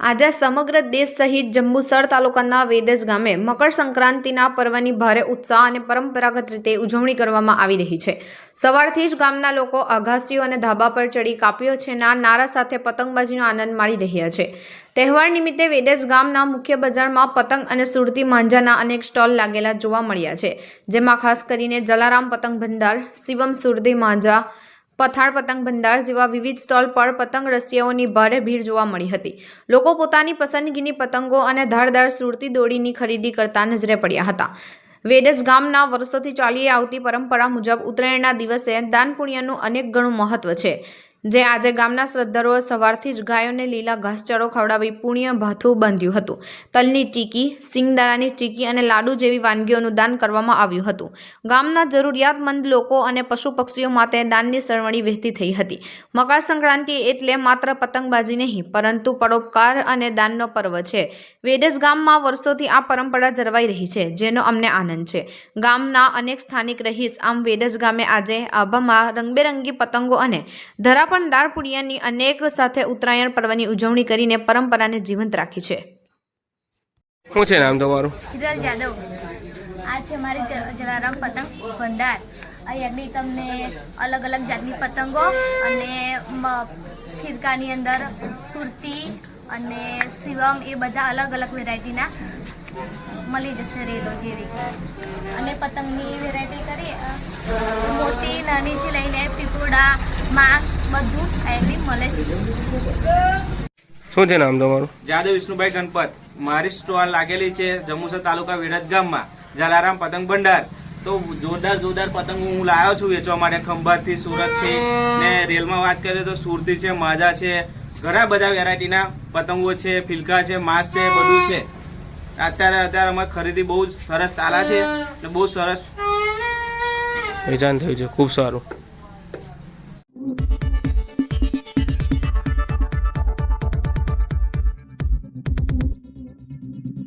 આજે સમગ્ર દેશ સહિત જંબુસર તાલુકાના વેદજ ગામે મકર સંક્રાંતિના પર્વની ભારે ઉત્સાહ અને પરંપરાગત રીતે ઉજવણી કરવામાં આવી રહી છે. સવારથી જ ગામના લોકો અગાસીઓ અને ધાબા પર ચડી કાપ્યો છે ના નારા સાથે પતંગબાજીનો આનંદ માણી રહ્યા છે. તહેવાર નિમિત્તે વેદજ ગામના મુખ્ય બજારમાં પતંગ અને સુરતી માંજાના અનેક સ્ટોલ લાગેલા જોવા મળ્યા છે. જેમાં ખાસ કરીને જલારામ પતંગ ભંડાર, શિવમ સુરતી માંજા પથાળ પતંગ ભંડાર જેવા વિવિધ સ્ટોલ પર પતંગ રસિયાઓની ભારે ભીડ જોવા મળી હતી. લોકો પોતાની પસંદગીની પતંગો અને ધારદાર સુરતી દોડીની ખરીદી કરતા નજરે પડ્યા હતા. વેડજ ગામના વર્ષોથી ચાલી આવતી પરંપરા મુજબ ઉત્તરાયણના દિવસે દાન પુણ્યનું અનેક ગણું મહત્વ છે. જે આજે ગામના શ્રદ્ધાળુઓ સવારથી જ ગાયોને લીલા ઘાસચારો ખવડાવી પુણ્ય ભાથું બાંધ્યું હતું. તલની ચીકી સિંગદાણાની ચીકી અને લાડુ જેવી વાનગીઓનું દાન કરવામાં આવ્યું હતું. ગામના જરૂરિયાતમંદ લોકો અને પશુ પક્ષીઓ માટે દાનની સરવણી વહેતી થઈ હતી. મકર સંક્રાંતિ એટલે માત્ર પતંગબાજી નહીં, પરંતુ પરોપકાર અને દાનનો પર્વ છે. વેડજ ગામમાં વર્ષોથી આ પરંપરા જળવાઈ રહી છે, જેનો અમને આનંદ છે. ગામના અનેક સ્થાનિક રહીશ આમ વેડજ ગામે આજે આભામાં રંગબેરંગી પતંગો અને ધરાપણ દાળ પુડિયાની અનેક સાથે ઉત્તરાયણ પર્વની ઉજવણી કરીને પરંપરાને જીવંત રાખી છે. શું છે નામ તમારું? હિરલ જાદવ. આ છે મારી જલારામ પતંગ ભંડાર. અહીંયાની તમને અલગ અલગ જાતની પતંગો અને ખીરકાની અંદર સુરતી અને શિવમ એ બધા અલગ અલગ વેરાયટીના મળી જશે રેલો જેવી. અને પતંગની વેરાયટી કરી મોટી નાનીથી લઈને પીપોડા માંસ બધું અહીંયાથી મળે છે. શું છે નામ તમારું? જાદવ વિષ્ણુભાઈ ગણપત. મારી સ્ટોલ લાગેલી છે જમુસર તાલુકા વિરજ ગામમાં જલારામ પતંગ ભંડાર. તો જોરદાર જોરદાર પતંગ હું લાવ્યો છું વેચવા માટે ખંભાતથી સુરતથી. ને રેલમાં વાત કરીએ તો સુરતી છે માજા છે ઘણા બધા વેરાયટીના પતંગો છે ફિલકા છે માસ છે બધું છે. અત્યારે અત્યારે અમારી ખરીદી બહુ સરસ ચાલે છે ને બહુ સરસ. વેચાણ થયું છે ખૂબ સારું.